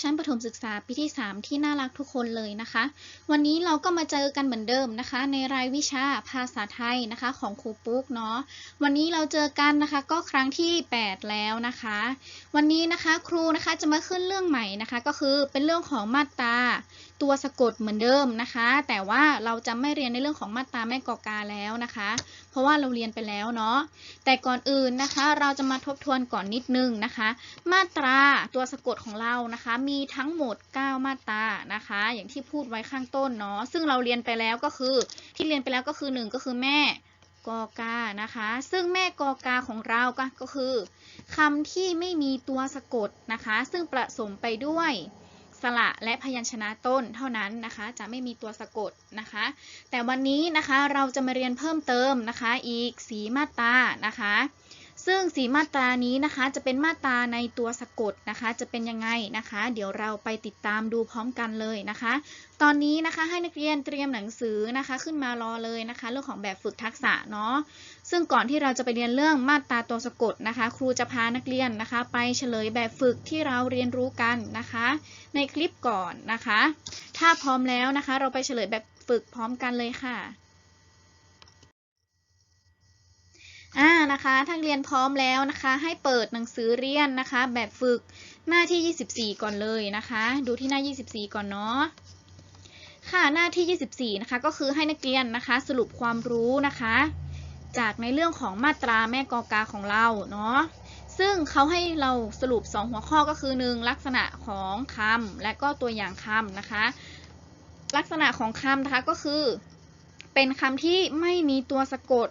ชั้นประถมศึกษาปีที่ 3 ที่น่ารักทุกคนเลยนะคะ วันนี้เราก็มาเจอกันเหมือนเดิมนะคะ ในรายวิชาภาษาไทยนะคะของครูปุ๊กเนาะวันนี้เราเจอกันนะคะก็ครั้งที่ 8 แล้วนะคะ วันนี้นะคะครูนะคะจะมาขึ้นเรื่องใหม่นะคะ ก็คือเป็นเรื่องของมาตราตัวสะกดเหมือนเดิมนะคะ แต่ว่าเราจะไม่เรียนในเรื่องของมาตราแม่กอกาแล้วนะคะ เพราะว่าเราเรียนไปแล้วเนาะแต่ก่อนอื่นนะคะ เราจะมาทบทวนก่อนนิดนึงนะคะ มาตราตัวสะกดของเรานะคะมีทั้งหมด 9 มาตรานะคะ อย่างที่พูดไว้ข้างต้นเนาะซึ่งเราเรียนไปแล้วก็คือ ที่เรียนไปแล้วก็คือ 1 ก็คือแม่กอกานะคะ ซึ่งแม่กอกาของเราก็ก็คือคำที่ไม่มีตัวสะกดนะคะ ซึ่งผสมไปด้วยสระและพยัญชนะต้นเท่านั้นนะคะ จะไม่มีตัวสะกดนะคะ แต่วันนี้นะคะเราจะมาเรียนเพิ่มเติมนะคะ อีกสีมาตรานะคะ ซึ่งสีมาตรานี้นะคะจะเป็นมาตราในตัวสะกดนะคะ จะเป็นยังไงนะคะ เดี๋ยวเราไปติดตามดูพร้อมกันเลยนะคะ ตอนนี้นะคะให้นักเรียนเตรียมหนังสือนะคะ ขึ้นมารอเลยนะคะ เรื่องของแบบฝึกทักษะเนาะซึ่งก่อนที่เราจะไปเรียนเรื่องมาตราตัวสะกดนะคะ ครูจะพานักเรียนนะคะ ไปเฉลยแบบฝึกที่เราเรียนรู้กันนะคะ ในคลิปก่อนนะคะ ถ้าพร้อมแล้วนะคะ เราไปเฉลยแบบฝึกพร้อมกันเลยค่ะ อ่านะคะถ้าเรียนพร้อมแล้วนะคะ ให้เปิดหนังสือเรียนนะคะ แบบฝึกหน้าที่ 24 ก่อนเลยนะคะ ดูที่หน้า 24 ก่อนเนาะค่ะหน้าที่ 24 นะคะก็คือให้นักเรียนนะคะ สรุปความรู้นะคะ จากในเรื่องของมาตราแม่กอกาของเราเนาะซึ่งเขาให้เราสรุป 2 หัวข้อก็คือ 1 ลักษณะของคำและก็ตัวอย่างคำนะคะ ลักษณะของคำนะคะก็คือ เป็นคำที่ไม่มีตัวสะกด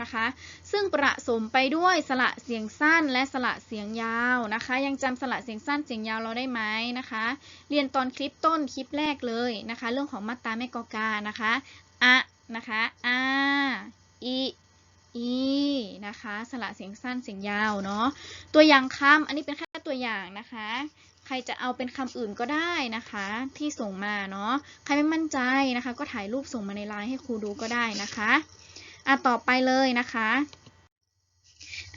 นะคะ ซึ่งประสมไปด้วยสระเสียงสั้นและสระเสียงยาวนะคะ ยังจำสระเสียงสั้นเสียงยาวเราได้ไหมนะคะ เรียนตอนคลิปต้นคลิปแรกเลยนะคะ เรื่องของมาตราแม่กอกานะคะอะนะคะอาอีอีนะคะสระเสียงสั้นเสียงยาวเนาะตัวอย่างคำอันนี้เป็นแค่ตัวอย่างนะคะ ใครจะเอาเป็นคำอื่นก็ได้นะคะ ที่ส่งมาเนาะใครไม่มั่นใจนะคะ ก็ถ่ายรูปส่งมาในไลน์ให้ครูดูก็ได้นะคะ อะต่อไปเลยนะคะ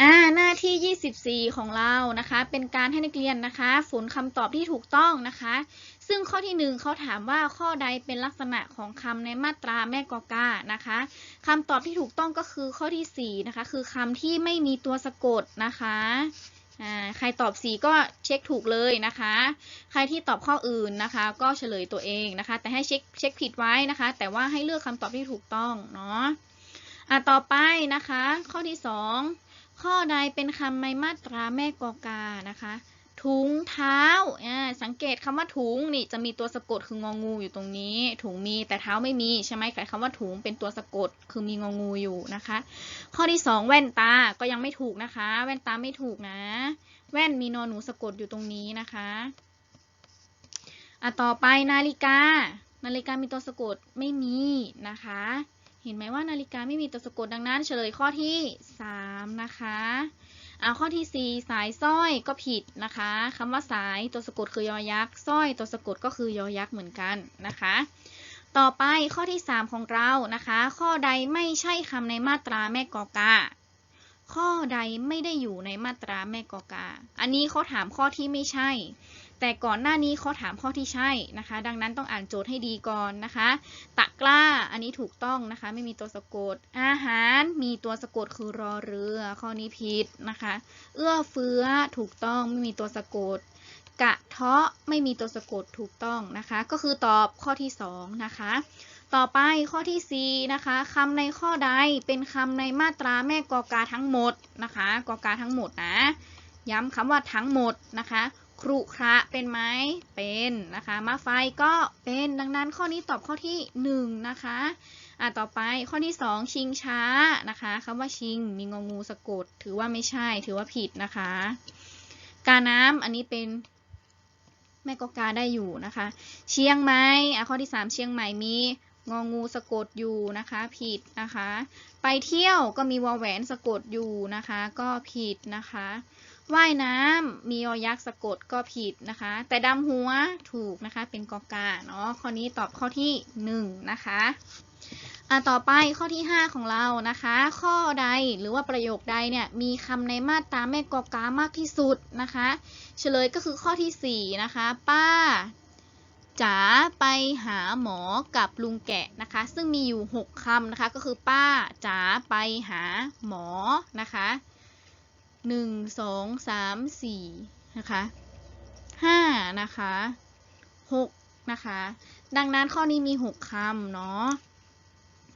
อ่าหน้าที่ 24 ของเรานะคะ เป็นการให้นักเรียนนะคะฝนคำตอบที่ถูกต้องนะคะ ซึ่งข้อที่ 1เขาถามว่าข้อใดเป็นลักษณะของคำในมาตราแม่กอกานะคะคำตอบที่ถูกต้องก็คือข้อที่4นะคะคือคำที่ไม่มีตัวสะกดนะคะอ่าใครตอบสีก็เช็คถูกเลยนะคะ ใครที่ตอบข้ออื่นนะคะ ก็เฉลยตัวเองนะคะ แต่ให้เช็คเช็คผิดไว้นะคะ แต่ว่าให้เลือกคำตอบที่ถูกต้องเนาะ อะต่อไปนะคะ ข้อที่ 2 ข้อใดเป็นคำในมาตราแม่กอกานะคะ ถุงเท้าอ่าสังเกตคำว่าถุงนี่จะมีตัวสะกดคืององูอยู่ตรงนี้ ถุงมีแต่เท้าไม่มีใช่ไหมแต่คำว่าถุงเป็นตัวสะกดคือมีงองูอยู่นะคะ ข้อที่ 2 แว่นตาก็ยังไม่ถูกนะคะ แว่นตาไม่ถูกนะ แว่นมีนอนหนูสะกดอยู่ตรงนี้นะคะอะต่อไปนาฬิกา นาฬิกามีตัวสะกดไม่มีนะคะ ห็นไหมว่านาฬิกาไม่มีตัวสะกดดังนั้นเฉลยข้อที่ 3 นะคะเอาข้อที่ 4 สายสร้อยก็ผิดนะคะคำว่าสายตัวสะกดคือยอยักษ์สร้อยตัวสะกดก็คือยอยักษ์เหมือนกันนะคะ ต่อไปข้อที่ 3 ของเรานะคะ ข้อใดไม่ใช่คำในมาตราแม่กอกาข้อใดไม่ได้อยู่ในมาตราแม่กอกา อันนี้เขาถามข้อที่ไม่ใช่ แต่ก่อนหน้านี้เขาถามข้อที่ใช่นะคะ ดังนั้นต้องอ่านโจทย์ให้ดีก่อนนะคะ ตะกร้า อันนี้ถูกต้องนะคะ ไม่มีตัวสะกด อาหาร มีตัวสะกดคือรอเรือ ข้อนี้ผิดนะคะ เอื้อเฟื้อ ถูกต้อง ไม่มีตัวสะกดกระเทาะ ไม่มีตัวสะกด ถูกต้องนะคะ ก็คือตอบข้อที่2นะคะต่อไปข้อที่4นะคะคำในข้อใดเป็นคำในมาตราแม่กอกาทั้งหมดนะคะกอกาทั้งหมดนะ ย้ำคำว่าทั้งหมดนะคะ ครุคระเป็นไหมเป็นนะคะมาไฟก็เป็นดังนั้นข้อนี้ตอบข้อที่ 1 นะคะอะต่อไปข้อที่ 2 ชิงช้านะคะคำว่าชิงมีงองูสะกด ถือว่าไม่ใช่ถือว่าผิดนะคะ กาน้ำอันนี้เป็นแม่กกาได้อยู่นะคะ เชียงใหม่อะข้อที่ 3 เชียงใหม่มีงองูสะกดอยู่นะคะผิดนะคะ ไปเที่ยวก็มีวอแหวนสะกดอยู่นะคะ ก็ผิดนะคะ ว่ายน้ำมียอยักษ์สะกดก็ผิดนะคะ แต่ดำหัวถูกนะคะ เป็นกอกาเนาะข้อนี้ตอบข้อที่ 1 นะคะอะต่อไปข้อที่ 5 ของเรานะคะ ข้อใดหรือว่าประโยคใดเนี่ยมีคำในมาตราแม่กอกามากที่สุดนะคะ เฉลยก็คือข้อทีสี่4 นะคะ ป้าจ๋าไปหาหมอกับลุงแกะนะคะ ซึ่งมีอยู่ 6คำนะคะ ก็คือป้าจ๋าไปหาหมอนะคะ 1 2 3 4นะคะ5นะคะ6นะคะ ดังนั้นข้อนี้มี6คำเนาะ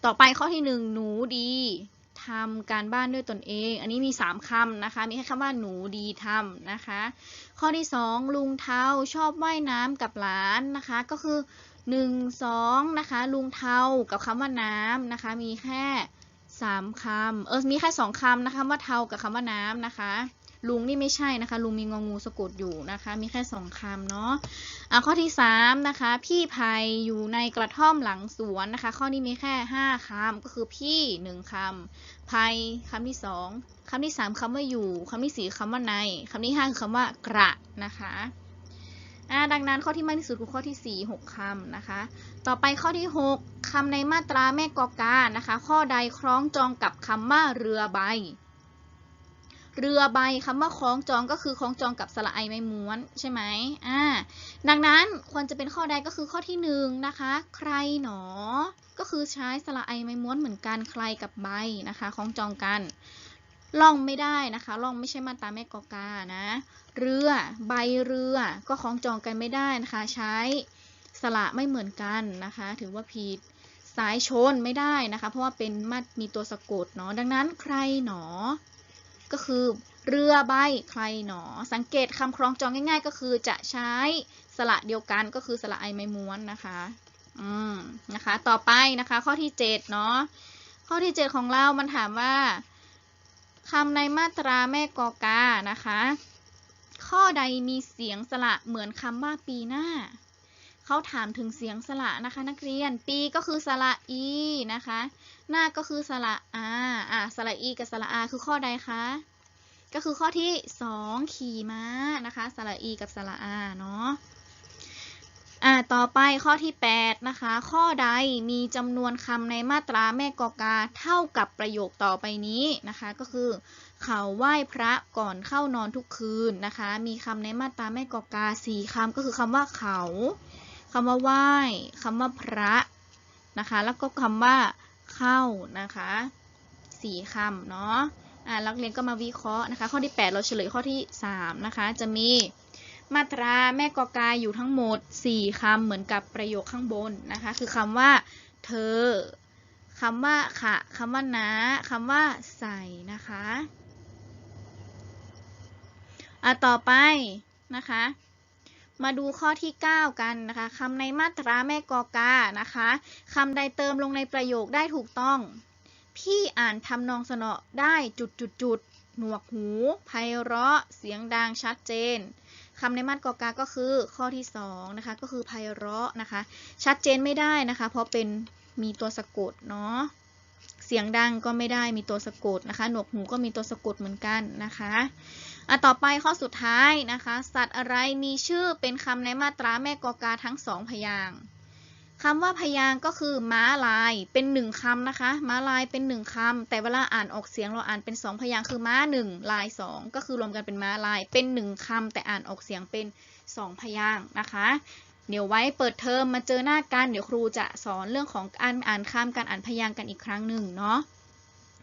ต่อไปข้อที่หนึ่งหนูดีทำการบ้านด้วยตนเอง อันนี้มี 3คำนะคะ มีแค่คำว่าหนูดีทำนะคะ ข้อที่ 2 ลุงเทาชอบว่ายน้ำกับหลานนะคะ ก็คือ 1 2 นะคะ ลุงเทากับคำว่าน้ำนะคะ มีแค่ 3คำเออมีแค่2คำนะคะคำว่าเทากับคำว่าน้ำนะคะ ลุงนี่ไม่ใช่นะคะ ลุงมีงองูสะกดอยู่นะคะ มีแค่2คำเนาะอะข้อที่3นะคะ พี่ภัยอยู่ในกระท่อมหลังสวนนะคะ ข้อนี้มีแค่5คำก็คือพี่1คำภัยคำที่2คำที่3คำว่าอยู่คำที่4คำว่าในคำที่5คือคำว่ากระนะคะ อะดังนั้นข้อที่มากที่สุดคือข้อที่ 4 6คำนะคะ ต่อไปข้อที่ 6คำในมาตราแม่กอกานะคะ ข้อใดคล้องจองกับคำว่าเรือใบ เรือใบคำว่าคล้องจองก็คือคล้องจองกับสระไอไม้ม้วนใช่ไหมอ่าดังนั้นควรจะเป็นข้อใดก็คือข้อที่หนึ่งนะคะ ใครหนอ ก็คือใช้สระไอไม้ม้วนเหมือนกันใครกับใบนะคะคล้องจองกันล่องไม่ได้นะคะล่องไม่ใช่มาตราแม่กอกานะ เรือ ใบเรือ ก็คล้องจองกันไม่ได้นะคะ ใช้สระไม่เหมือนกันนะคะ ถือว่าผิด สายชนไม่ได้นะคะ เพราะว่าเป็นมามีตัวสะกดเนาะ ดังนั้นใครหนอ ก็คือเรือใบใครหนอ สังเกตคำคล้องจองง่าย ๆ ก็คือจะใช้สระเดียวกันก็คือสระไอไม้ม้วนนะคะ อืมนะคะ ต่อไปนะคะ ข้อที่7เนาะ ข้อที่ 7 ของเรา มันถามว่าคำในมาตราแม่กอกานะคะ ข้อใดมีเสียงสระเหมือนคำว่าปีหน้า เขาถามถึงเสียงสระนะคะ นักเรียน ปีก็คือสระอีนะคะ หน้าก็คือสระอาอะสระอีกับสระอาคือข้อใดคะ ก็คือข้อที่ 2 ขี่ม้านะคะ สระอีกับสระอาเนาะ อ่าต่อไปข้อที่ 8 นะคะ ข้อใดมีจำนวนคำในมาตราแม่กอกาเท่ากับประโยคต่อไปนี้นะคะ ก็คือ เขาไหว้พระก่อนเข้านอนทุกคืนนะคะ มีคำในมาตราแม่กอกาสี่คำก็คือคำว่าเขาคำว่าไหว้คำว่าพระนะคะ แล้วก็คำว่าเข้านะคะสี่คำเนาะอ่านักเรียนก็มาวิเคราะห์นะคะ ข้อที่ 8 เราเฉลยข้อที่ 3 นะคะ จะมี มาตราแม่กอกาอยู่ทั้งหมด 4คำเหมือนกับประโยคข้างบนนะคะ คือคำว่า เธอคำว่าค่ะคำว่านะคำว่าใส่นะคะอะต่อไปนะคะ มาดูข้อที่ 9 กันนะคะคำในมาตราแม่กอกานะคะคำใดเติมลงในประโยคได้ถูกต้อง พี่อ่านทำนองสนอได้จุดจุดจุดหนวกหูไพเราะ เสียงดังชัดเจน คำในมาตรกอกาก็คือข้อที่2นะคะก็คือไพเราะนะคะ ชัดเจนไม่ได้นะคะ เพราะเป็นมีตัวสะกดเนาะเสียงดังก็ไม่ได้มีตัวสะกดนะคะ หนวกหูก็มีตัวสะกดเหมือนกันนะคะอะต่อไปข้อสุดท้ายนะคะ สัตว์อะไรมีชื่อเป็นคำในมาตราแม่กอกาทั้งสองพยางค์ คำว่าพยางก็คือม้าลายเป็นหนึ่งคำนะคะ ม้าลายเป็นหนึ่งคำแต่เวลาอ่านออกเสียงเราอ่านเป็นสองพยางคือม้าหนึ่งลายสองก็คือรวมกันเป็นม้าลายเป็นหนึ่งคำแต่อ่านออกเสียงเป็นสองพยางนะคะ เดี๋ยวไว้เปิดเทอมมาเจอหน้ากันเดี๋ยวครูจะสอนเรื่องของการอ่านคำการอ่านพยางกันอีกครั้งหนึ่งเนาะ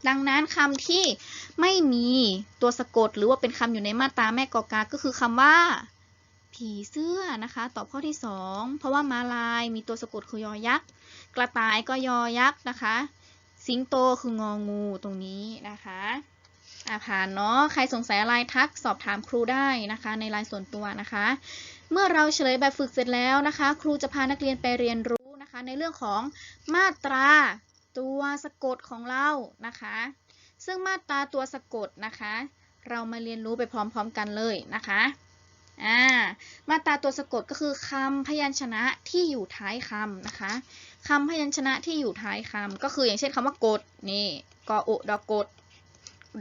ดังนั้นคำที่ไม่มีตัวสะกดหรือว่าเป็นคำอยู่ในมาตราแม่กอกาก็คือคำว่า ผีเสื้อนะคะ ตอบข้อที่ 2 เพราะว่ามาลายมีตัวสะกดคือยอยักษ์ กระต่ายก็ยอยักษ์นะคะ สิงโตคืององูตรงนี้นะคะอ่าผ่านเนาะ ใครสงสัยอะไรทักสอบถามครูได้นะคะ ในไลน์ส่วนตัวนะคะ เมื่อเราเฉลยแบบฝึกเสร็จแล้วนะคะ ครูจะพานักเรียนไปเรียนรู้นะคะ ในเรื่องของมาตราตัวสะกดของเรานะคะ ซึ่งมาตราตัวสะกดนะคะ เรามาเรียนรู้ไปพร้อมๆกันเลยนะคะ อ่ามาตราตัวสะกดก็คือคำพยัญชนะที่อยู่ท้ายคำนะคะคำพยัญชนะที่อยู่ท้ายคำก็คืออย่างเช่นคำว่ากดนี่กออุดอกด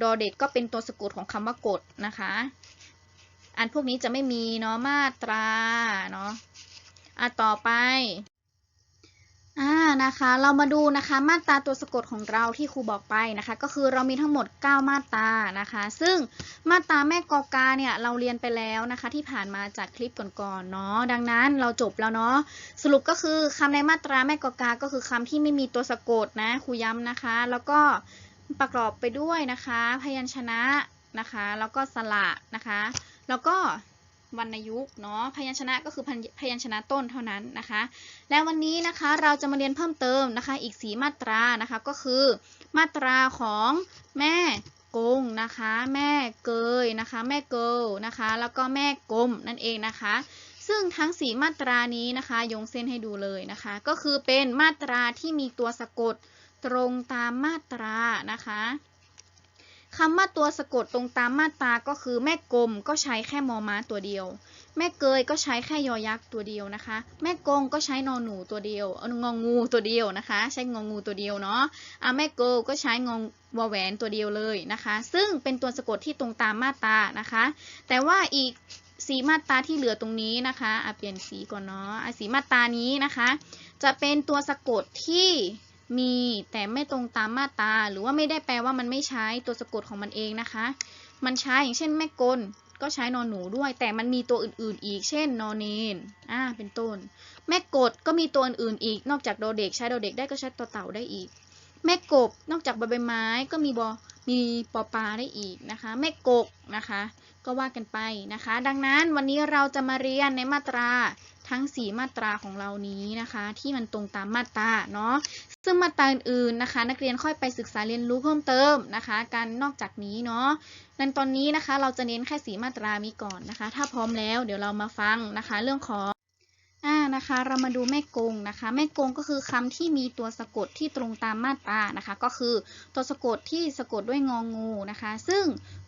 ดอเด็กก็เป็นตัวสะกดของคำว่ากดนะคะ อันพวกนี้จะไม่มีเนาะมาตราเนาะอะต่อไป อ่านะคะ เรามาดูนะคะมาตราตัวสะกดของเราที่ครูบอกไปนะคะ ก็คือเรามีทั้งหมด 9 มาตรานะคะ ซึ่งมาตราแม่กอกาเนี่ยเราเรียนไปแล้วนะคะ ที่ผ่านมาจากคลิปก่อนๆเนาะดังนั้นเราจบแล้วเนาะสรุปก็คือคำในมาตราแม่กอกาก็คือคำที่ไม่มีตัวสะกดนะครูย้ำนะคะ แล้วก็ประกอบไปด้วยนะคะ พยัญชนะนะคะ แล้วก็สระนะคะ แล้วก็ วรรณยุกต์เนาะพยัญชนะก็คือพยพยัญชนะต้นเท่านั้นนะคะ และวันนี้นะคะเราจะมาเรียนเพิ่มเติมนะคะ อีกสีมาตรานะคะก็คือมาตราของแม่กงนะคะ แม่เกยนะคะ แม่เกลนะคะ แล้วก็แม่กลมนั่นเองนะคะ ซึ่งทั้งสีมาตรานี้นะคะยงเส้นให้ดูเลยนะคะ ก็คือเป็นมาตราที่มีตัวสะกดตรงตามมาตรานะคะ คำว่าตัวสะกดตรงตามมาตราก็คือแม่กลมก็ใช้แค่มอม้าตัวเดียว แม่เกยก็ใช้แค่ยอยักษ์ตัวเดียวนะคะ แม่กงก็ใช้นอนหนูตัวเดียวเององูตัวเดียวนะคะ ใช้งองูตัวเดียวเนาะอะแม่เกลก็ใช้งองวแหวนตัวเดียวเลยนะคะ ซึ่งเป็นตัวสะกดที่ตรงตามมาตรานะคะ แต่ว่าอีกสีมาตราที่เหลือตรงนี้นะคะอะเปลี่ยนสีก่อนเนาะอะสีมาตรานี้นะคะ จะเป็นตัวสะกดที่ มีแต่ไม่ตรงตามมาตราหรือว่าไม่ได้แปลว่ามันไม่ใช้ตัวสะกดของมันเองนะคะ มันใช้อย่างเช่นแม่กลก็ใช้นอนหนูด้วย แต่มันมีตัวอื่นๆ อีก เช่นนอนเนนอ่าเป็นต้น แม่กดก็มีตัวอื่นๆอีก นอกจากโดเด็กใช้โดเด็กได้ก็ใช้ตัวเต่าได้อีก แม่กบนอกจากใบใบไม้ก็มีบอมีปอปลาได้อีกนะคะ แม่กกนะคะ ก็ว่ากันไปนะคะ ดังนั้นวันนี้เราจะมาเรียนในมาตรา ทั้ง 4 มาตราของเรานี้นะคะ ที่มันตรงตามมาตราเนาะซึ่งมาตราอื่นๆนะคะ นักเรียนค่อยไปศึกษาเรียนรู้เพิ่มเติมนะคะ การนอกจากนี้เนาะในตอนนี้นะคะเราจะเน้นแค่สีมาตรามีก่อนนะคะ ถ้าพร้อมแล้วเดี๋ยวเรามาฟังนะคะ เรื่องของ อ่านะคะ เรามาดูแม่กงนะคะ แม่กงก็คือคำที่มีตัวสะกดที่ตรงตามมาตรานะคะ ก็คือตัวสะกดที่สะกดด้วยงองูนะคะ ซึ่ง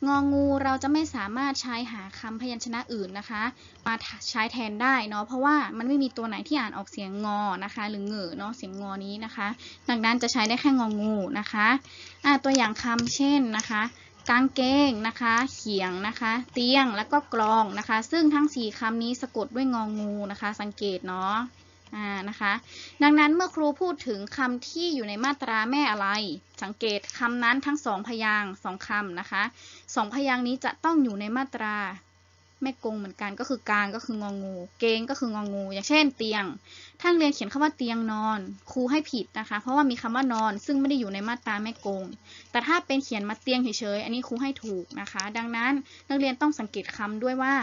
งองูเราจะไม่สามารถใช้หาคำพยัญชนะอื่นนะคะ มาใช้แทนได้เนาะเพราะว่ามันไม่มีตัวไหนที่อ่านออกเสียงงอนะคะ หรือเหงอเนาะเสียงงอนี้นะคะ ดังนั้นจะใช้ได้แค่งองูนะคะอ่าตัวอย่างคำเช่นนะคะ กางเกงนะคะ เขียงนะคะ เตียงแล้วก็กรองนะคะ ซึ่งทั้ง 4คำนี้สะกดด้วยงองูนะคะ สังเกตเนาะอ่านะคะ ดังนั้นเมื่อครูพูดถึงคำที่อยู่ในมาตราแม่อะไร สังเกตคำนั้นทั้งสองพยางสองคำนะคะสองพยางนี้จะต้องอยู่ในมาตรา แม่กงเหมือนกันก็คือกลางก็คืององู เกงก็คืององู อย่างเช่นเตียง ท่านเรียนเขียนคำว่าเตียงนอนครูให้ผิดนะคะ เพราะว่ามีคำว่านอน ซึ่งไม่ได้อยู่ในมาตราแม่กง แต่ถ้าเป็นเขียนมาเตียงเฉยๆอันนี้ครูให้ถูกนะคะ ดังนั้นนักเรียนต้องสังเกตคำด้วยว่า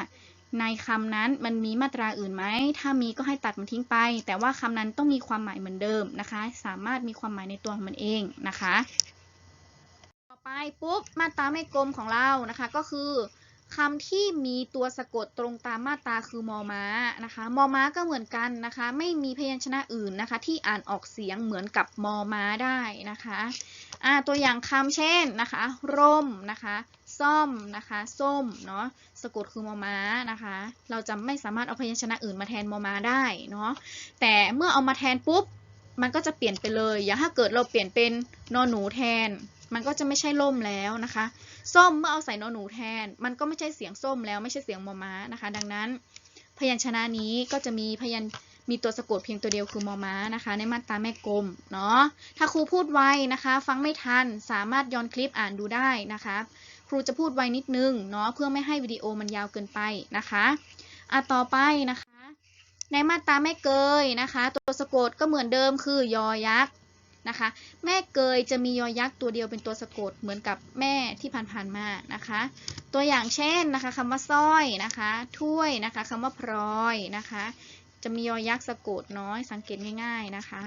ในคำนั้นมันมีมาตราอื่นไหมถ้ามีก็ให้ตัดมันทิ้งไป แต่ว่าคำนั้นต้องมีความหมายเหมือนเดิมนะคะ สามารถมีความหมายในตัวของมันเองนะคะ ต่อไปปุ๊บมาตราไม่กลมของเรานะคะ ก็คือ คำที่มีตัวสะกดตรงตามมาตราคือมอม้านะคะมอม้าก็เหมือนกันนะคะ ไม่มีพยัญชนะอื่นนะคะ ที่อ่านออกเสียงเหมือนกับมอม้าได้นะคะอ่าตัวอย่างคำเช่นนะคะ ร่มนะคะซ่อมนะคะส้มเนาะสะกดคือมอม้านะคะ เราจะไม่สามารถเอาพยัญชนะอื่นมาแทนมอม้าได้เนาะแต่เมื่อเอามาแทนปุ๊บมันก็จะเปลี่ยนไปเลย อย่างถ้าเกิดเราเปลี่ยนเป็นนอหนูแทน มันก็จะไม่ใช่ล่มแล้วนะคะ ส้มเมื่อเอาใส่นอหนูแทน มันก็ไม่ใช่เสียงส้มแล้วไม่ใช่เสียงมอม้านะคะ ดังนั้น พยัญชนะนี้ก็จะมีพยัญมีตัวสะกดเพียงตัวเดียวคือมอม้านะคะ ในมาตราแม่กลมเนาะถ้าครูพูดไวนะคะ ฟังไม่ทันสามารถย้อนคลิปอ่านดูได้นะคะ ครูจะพูดไวนิดนึงเนาะเพื่อไม่ให้วิดีโอมันยาวเกินไปนะคะอะต่อไปนะคะ ในมาตราแม่เกยนะคะ ตัวสะกดก็เหมือนเดิมคือยอยักษ์ นะคะ แม่เกยจะมียอยักษ์ตัวเดียวเป็นตัวสะกดเหมือนกับแม่ที่ผ่านๆมานะคะ ตัวอย่างเช่นนะคะคำว่าสร้อยนะคะ ถ้วยนะคะคำว่าพลอยนะคะ จะมียอยักษ์สะกดน้อยสังเกตง่าย ๆนะคะ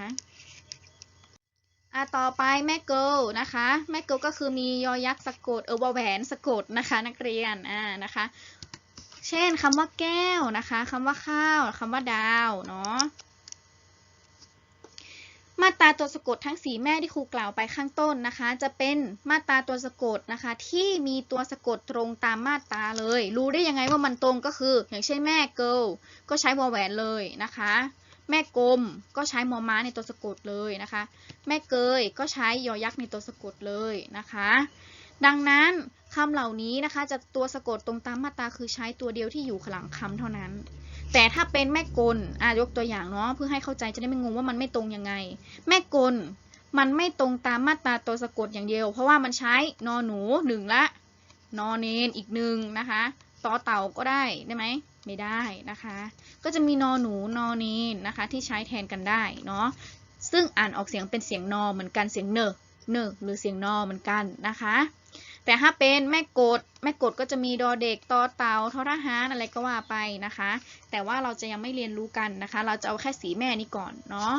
อะต่อไปแม่เกิลนะคะ แม่เกิลก็คือมียอยักษ์สะกดเออวาแหวนสะกดนะคะ นักเรียนอ่านะคะ เช่นคำว่าแก้วนะคะคำว่าข้าวคำว่าดาวเนาะ มาตราตัวสะกดทั้งสีแม่ที่ครูกล่าวไปข้างต้นนะคะ จะเป็นมาตราตัวสะกดนะคะ ที่มีตัวสะกดตรงตามมาตราเลย รู้ได้ยังไงว่ามันตรงก็คือ อย่างเช่นแม่เกิลก็ใช้วอแหวนเลยนะคะ แม่กลมก็ใช้มอม้าในตัวสะกดเลยนะคะ แม่เกยก็ใช้ยอยักษ์ในตัวสะกดเลยนะคะ ดังนั้นคำเหล่านี้นะคะจะตัวสะกดตรงตามมาตราคือใช้ตัวเดียวที่อยู่ข้างหลังคำเท่านั้น แต่ถ้าเป็นแม่กลอะยกตัวอย่างเนาะเพื่อให้เข้าใจจะได้ไม่งงว่ามันไม่ตรงยังไง แม่กลมันไม่ตรงตามมาตราตัวสะกดอย่างเดียว เพราะว่ามันใช้นอหนูหนึ่งละนอเนนอีกหนึ่งนะคะต่อเต่าก็ได้ได้ไหมไม่ได้นะคะ ก็จะมีนอหนูนอเนนนะคะที่ใช้แทนกันได้เนาะซึ่งอ่านออกเสียงเป็นเสียงนอเหมือนกันเสียงเนอเนอหรือเสียงนอเหมือนกันนะคะ แต่ถ้าเป็นแม่กดแม่กดก็จะมีดอเด็กตอเตาทอทหารอะไรก็ว่าไปนะคะ แต่ว่าเราจะยังไม่เรียนรู้กันนะคะ เราจะเอาแค่สีแม่นี้ก่อนเนาะ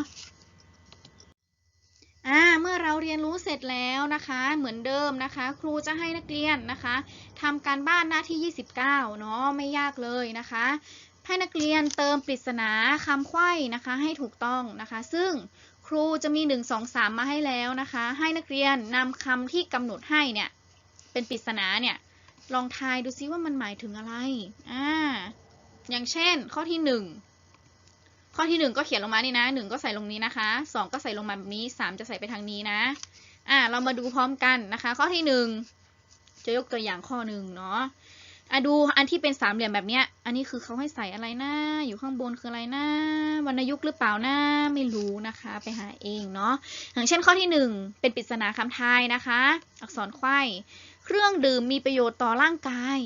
อ่าเมื่อเราเรียนรู้เสร็จแล้วนะคะ เหมือนเดิมนะคะ ครูจะให้นักเรียนนะคะทำการบ้านหน้าที่ 29 เนาะไม่ยากเลยนะคะ ให้นักเรียนเติมปริศนาคำไขว้นะคะให้ถูกต้องนะคะ ซึ่งครูจะมี 1 2 3 มาให้แล้วนะคะ ให้นักเรียนนำคำที่กำหนดให้เนี่ย เป็นปริศนาเนี่ย ลองทายดูซิว่ามันหมายถึงอะไร อ่า อย่างเช่น ข้อที่หนึ่ง ข้อที่หนึ่งก็เขียนลงมานี่นะหนึ่งก็ใส่ลงนี้นะคะสองก็ใส่ลงมาแบบนี้สามจะใส่ไปทางนี้นะ อ่า เรามาดูพร้อมกันนะคะ ข้อที่หนึ่งจะยกตัวอย่างข้อหนึ่งเนาะ อะดูอันที่เป็นสามเหลี่ยมแบบเนี้ย อันนี้คือเขาให้ใส่อะไรนะ อยู่ข้างบนคืออะไรนะวรรณยุกต์หรือเปล่านะไม่รู้นะคะ ไปหาเองเนาะอย่างเช่นข้อที่หนึ่งเป็นปริศนาคำทายนะคะ อักษรไขว้เครื่องดื่มมีประโยชน์ต่อร่างกาย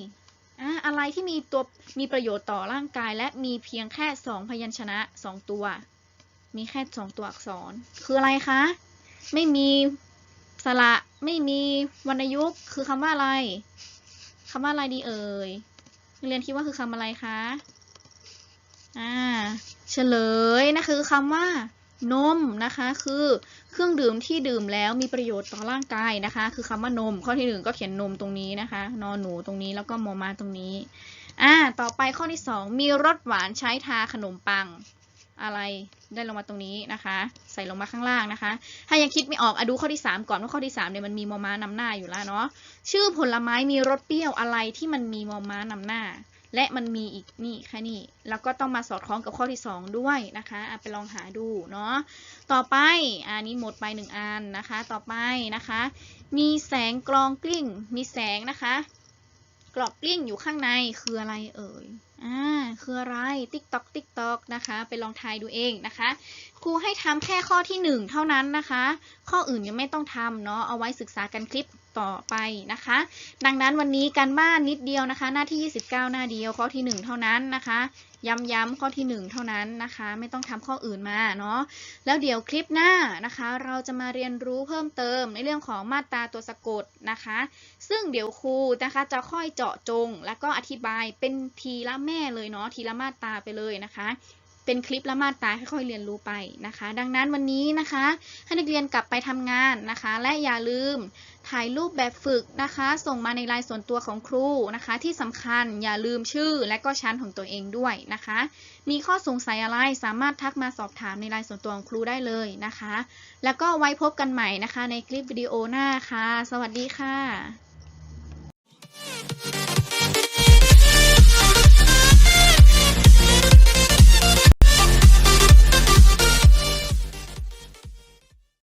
อะอะไรที่มีตัวมีประโยชน์ต่อร่างกาย และมีเพียงแค่สองพยัญชนะสองตัว มีแค่สองตัวอักษร คืออะไรคะ ไม่มีสระไม่มีวรรณยุกต์คือคำว่าอะไรำว่าอะไรดีเอ่ยเรียนคิดว่าคือคำอะไรคะ อ่า เฉลยนะคือคำว่านมนะคะ คือเครื่องดื่มที่ดื่มแล้วมีประโยชน์ต่อร่างกายนะคะ คือคำว่านม ข้อที่หนึ่งก็เขียนนมตรงนี้นะคะ นอนหนูตรงนี้แล้วก็มอมาตรงนี้ อ่า ต่อไปข้อที่สองมีรสหวานใช้ทาขนมปัง อะไรได้ลงมาตรงนี้นะคะ ใส่ลงมาข้างล่างนะคะ ถ้ายังคิดไม่ออกอดูข้อที่ 3 ก่อนว่าข้อที่3เนี่ยมันมีมอม้านำหน้าอยู่แล้วเนาะชื่อผลไม้มีรสเปรี้ยวอะไรที่มันมีมอม้านำหน้า และมันมีอีกนี่แค่นี้แล้วก็ต้องมาสอดคล้องกับข้อที่ 2 ด้วยนะคะอะไปลองหาดูเนาะต่อไปอันนี้หมดไปหนึ่งอันนะคะ ต่อไปนะคะ มีแสงกลองกลิ้งมีแสงนะคะ กรอบกลิ้งอยู่ข้างในคืออะไรเอ่ย อ่า คืออะไร ติ๊กตอกติ๊กตอกนะคะ ไปลองทายดูเองนะคะ ครูให้ทำแค่ข้อที่ 1 เท่านั้นนะคะ ข้ออื่นยังไม่ต้องทำเนาะ เอาไว้ศึกษากันคลิป ต่อไปนะคะ ดังนั้นวันนี้การบ้านนิดเดียวนะคะ หน้าที่ 29 หน้าเดียวข้อที่ 1 เท่านั้นนะคะย้ำๆข้อที่ 1 เท่านั้นนะคะ ไม่ต้องทำข้ออื่นมาเนาะแล้วเดี๋ยวคลิปหน้านะคะ เราจะมาเรียนรู้เพิ่มเติมในเรื่องของมาตราตัวสะกดนะคะ ซึ่งเดี๋ยวครูนะคะจะค่อยเจาะจง แล้วก็อธิบายเป็นทีละแม่เลยเนาะทีละมาตราไปเลยนะคะ เป็นคลิปละมาตราค่อยๆเรียนรู้ไปนะคะ ดังนั้นวันนี้นะคะ ให้นักเรียนกลับไปทำงานนะคะ และอย่าลืมถ่ายรูปแบบฝึกนะคะ ส่งมาในไลน์ส่วนตัวของครูนะคะ ที่สำคัญอย่าลืมชื่อและก็ชั้นของตัวเองด้วยนะคะ มีข้อสงสัยอะไรสามารถทักมาสอบถามในไลน์ส่วนตัวของครูได้เลยนะคะ แล้วก็ไว้พบกันใหม่นะคะ ในคลิปวิดีโอหน้าค่ะ สวัสดีค่ะ